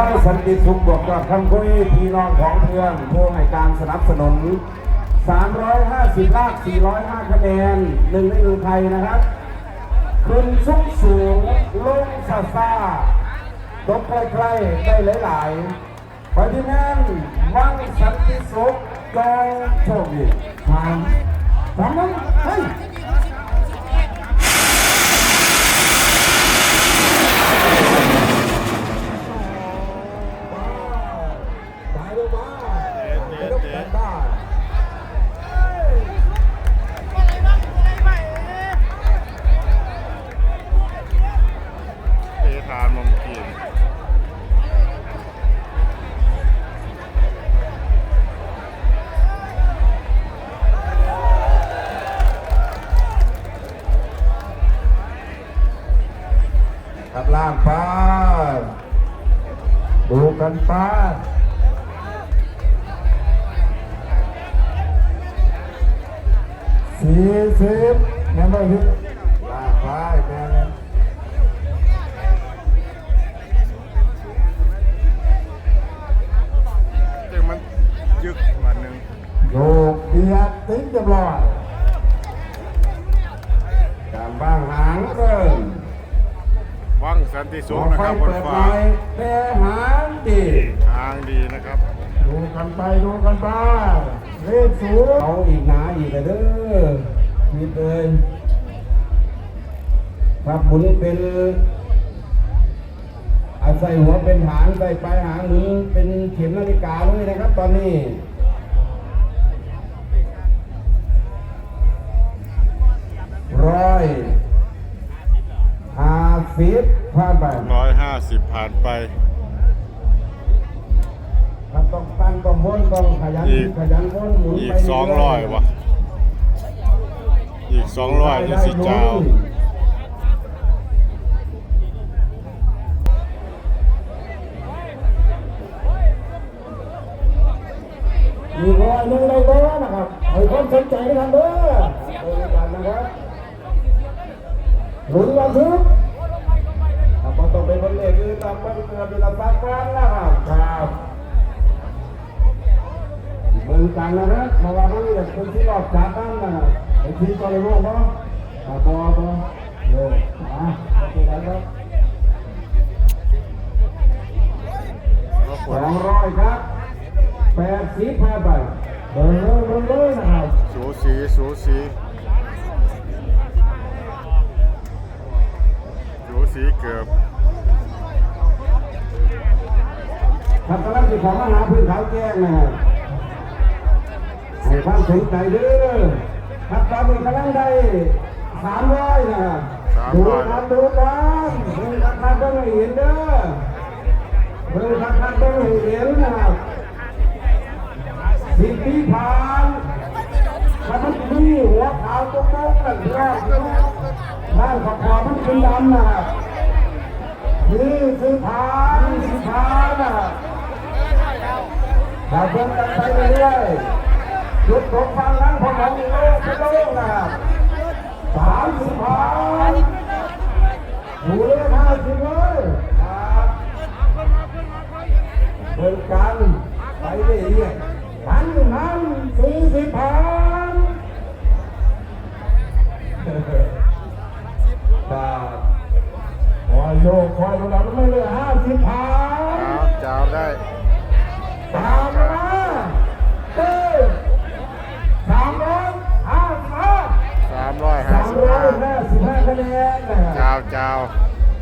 ว่าสันติสุขบวกกับคำคุยพี่น้องของเพื่อนผู้ให้การสนับสนุน 350 ลาก 405 คะแนนหนึ่งในหนึ่งไทยนะครับ ขึ้นสูงสูงลงซาซาตกใกล้ๆได้หลายๆไปที่นั่นวังสันติสุขกองโชคดีทางทางนั้นเฮ้ย ตาย ลงมาไม่ต้องเอทานมงกินครับล่างป้าดูกันป้า สี่สิบแม่ไม่ยึดล่างป้าแม่เนี่ยเรื่มันยึกมาหนึ่งโยกเดียดติ้งเรียบร้อยการบ้างหางเริ่มวังสันติสุขนะครับบนฟ้าแต่หางดี ทางดีนะครับ ดูกันไปดูกันไป สูงเอาอีกหนาอีกเด้อมีเลยครับหมุนเป็นอาศัยหัวเป็นหางใส่ปลายหางหมุนเป็นเข็มนาฬิกาเลยนะครับ ตอนนี้ร้อยห้าสิบผ่านไปร้อยห้าสิบผ่านไป ครับต้องตั้งต้องพ้นต้องขยันอีกขยันพ้นหมุนอีไปกสองร้อยวะอีกสองร้อยจะสิเจ้ามีรอยหนึ่งในเบอร์นะครับให้คนสนใจกันเด้อเดินกันนะครับหลุนระทึกครับก็ต้องเป็นคนเอกคือตามมันเกิดเป็นละสักกันนะครับครับเบิ่งกันนะครับเพราะว่ามันอยากคนที่รอบจัดนั่นนะไอ้ที่ก็เลยรู้ว่าบ่บ่บ่เอออะโอเคครับสองร้อยครับแปดสิบห้าใบเบอร์เลยเบอร์เลยนะครับสูสีสูสีสูสีเกือบครับกำลังติดขอมาหาพื้นเขาแจ้งนะครับ ให้ความสนใจเด้อครับตอนนี้กำลังได้สามร้อยนะครับดูกันดูกันเบิ่งคักคักๆเบิ่งเห็นเด้อเบิ่งคักคักๆเบิ่งเห็นนะครับสิบปีผ่านมันมีหัวขาวตรงนั้นนั่นรอบอยู่ด้านขอบขอบมันเป็นดำนะครับนี่คือฐานสิฐานนะครับเราเพิ่มกันไปเรื่อย ๆจุดตกฟังนั้นพอมองโลกเป็นโลกนะครับสามสิบฐานหูเลขห้าสิบเลยครับเพิ่มกันไปเรื่อยๆพันนั้นสี่สิบฐานครับคอยโยกคอยดูแลมันไม่เหลือห้าสิบพัเจ้านจ้าได้